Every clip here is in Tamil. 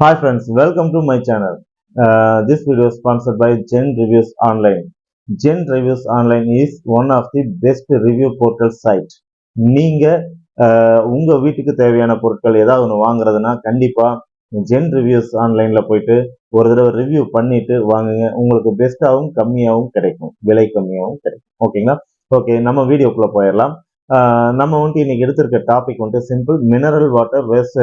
Hi friends, welcome to my channel. Uh, this video is sponsored by Gen Reviews Online. Gen Reviews Online is one of the best review portal site. நீங்க uh, உங்க வீட்டுக்கு தேவையான பொருட்கள் ஏதாவது ஒன்று வாங்குறதுனா கண்டிப்பா ஜென் ரிவ்யூஸ் ஆன்லைன்ல போயிட்டு ஒரு தடவை ரிவ்யூ பண்ணிட்டு வாங்குங்க உங்களுக்கு பெஸ்ட்டாகவும் கம்மியாகவும் கிடைக்கும் விலை கம்மியாகவும் கிடைக்கும் ஓகேங்களா ஓகே நம்ம வீடியோக்குள்ளே போயிடலாம். நம்ம வந்துட்டு இன்னைக்கு எடுத்திருக்க டாபிக் வந்துட்டு simple mineral water versus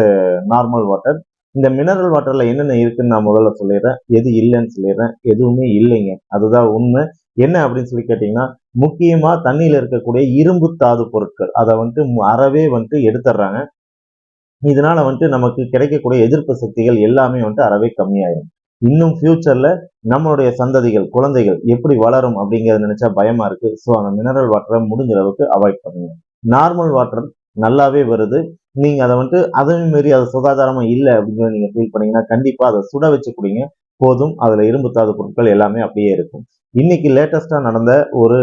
normal water இந்த மினரல் வாட்டரில் என்னென்ன இருக்குன்னு நான் முதல்ல சொல்லிடுறேன். எது இல்லைன்னு சொல்லிடுறேன். எதுவுமே இல்லைங்க. அதுதான் உண்மை. என்ன அப்படின்னு சொல்லி கேட்டிங்கன்னா முக்கியமாக தண்ணியில் இருக்கக்கூடிய இரும்பு தாது பொருட்கள். அதை வந்துட்டு அறவே வந்துட்டு எடுத்துடுறாங்க. இதனால வந்துட்டு நமக்கு கிடைக்கக்கூடிய எதிர்ப்பு சக்திகள் எல்லாமே வந்துட்டு அறவே கம்மியாயிடும். இன்னும் ஃபியூச்சர்ல நம்மளுடைய சந்ததிகள் குழந்தைகள் எப்படி வளரும் அப்படிங்கறத நினைச்சா பயமா இருக்கு. ஸோ அந்த மினரல் வாட்டரை முடிஞ்ச அளவுக்கு அவாய்ட் பண்ணுங்க. நார்மல் வாட்டர் நல்லாவே வருது. நீங்க அதை வந்துட்டு அதையும் மீறி அது சுகாதாரமா இல்லை அப்படிங்கிறத நீங்க ஃபீல் பண்ணீங்கன்னா கண்டிப்பா அதை சுட வச்சு குடிங்க. போதும். அதுல இரும்புத்தாது பொருட்கள் எல்லாமே அப்படியே இருக்கும். இன்னைக்கு லேட்டஸ்டா நடந்த ஒரு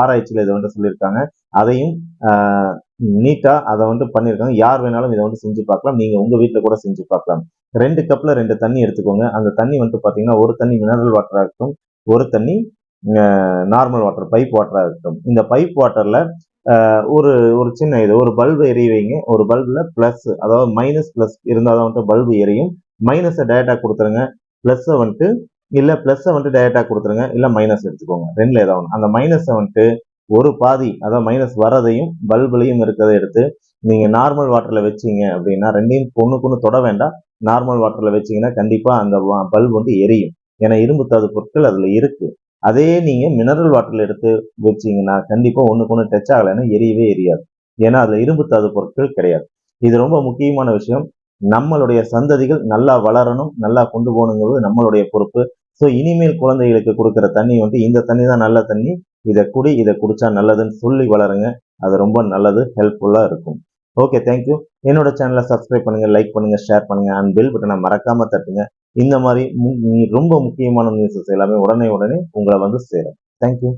ஆராய்ச்சியில இதை வந்துட்டு சொல்லியிருக்காங்க. அதையும் நீட்டா அதை வந்துட்டு பண்ணியிருக்காங்க. யார் வேணாலும் இதை வந்து செஞ்சு பார்க்கலாம். நீங்க உங்க வீட்டில் கூட செஞ்சு பார்க்கலாம். ரெண்டு கப்பில் ரெண்டு தண்ணி எடுத்துக்கோங்க. அந்த தண்ணி வந்துட்டு பார்த்தீங்கன்னா ஒரு தண்ணி மினரல் வாட்டராக இருக்கட்டும் ஒரு தண்ணி நார்மல் வாட்டர் பைப் வாட்டராக இருக்கட்டும். இந்த பைப் வாட்டரில் ஒரு ஒரு சின்ன இது ஒரு பல்பு எரிய வைங்க. ஒரு பல்பில் ப்ளஸ் அதாவது மைனஸ் ப்ளஸ் இருந்தால் தான் வந்துட்டு பல்பு எரியும். மைனஸை டேரெக்டாக கொடுத்துருங்க. ப்ளஸ்ஸை வந்துட்டு இல்லை ப்ளஸ்ஸை வந்துட்டு டேட்டா கொடுத்துருங்க. இல்லை மைனஸ் எடுத்துக்கோங்க. ரெண்டில் ஏதாவது ஒன்று அந்த மைனஸை வந்துட்டு ஒரு பாதி அதாவது மைனஸ் வரதையும் பல்புலையும் இருக்கிறத எடுத்து நீங்க நார்மல் வாட்டர்ல வச்சீங்க அப்படின்னா ரெண்டையும் ஒன்றுக்கு ஒன்று தொட வேண்டாம். நார்மல் வாட்டர்ல வச்சீங்கன்னா கண்டிப்பா அந்த பல்பு வந்து எரியும். ஏன்னா இரும்பு தாது பொருட்கள் அதுல இருக்கு. அதே நீங்க மினரல் வாட்டர்ல எடுத்து வச்சீங்கன்னா கண்டிப்பா ஒண்ணுக்கு ஒன்று டச் ஆகலைன்னா எரியவே எரியாது. ஏன்னா அதுல இரும்பு தாது பொருட்கள் கிடையாது. இது ரொம்ப முக்கியமான விஷயம். நம்மளுடைய சந்ததிகள் நல்லா வளரணும் நல்லா கொண்டு போகணுங்கிறது நம்மளுடைய பொறுப்பு. ஸோ இனிமேல் குழந்தைகளுக்கு கொடுக்குற தண்ணி வந்து இந்த தண்ணி தான் நல்ல தண்ணி. இதை குடி இதை குடிச்சா நல்லதுன்னு சொல்லி வளருங்க. அது ரொம்ப நல்லது ஹெல்ப்ஃபுல்லாக இருக்கும். ஓகே தேங்க்யூ என்னோட சேனலை சப்ஸ்கிரைப் பண்ணுங்க லைக் பண்ணுங்க ஷேர் பண்ணுங்க அண்ட் பெல் பட்டனை மறக்காம தட்டுங்க. இந்த மாதிரி ரொம்ப முக்கியமான நியூஸஸ் எல்லாமே உடனே உடனே உங்களை வந்து சேரும். தேங்க்யூ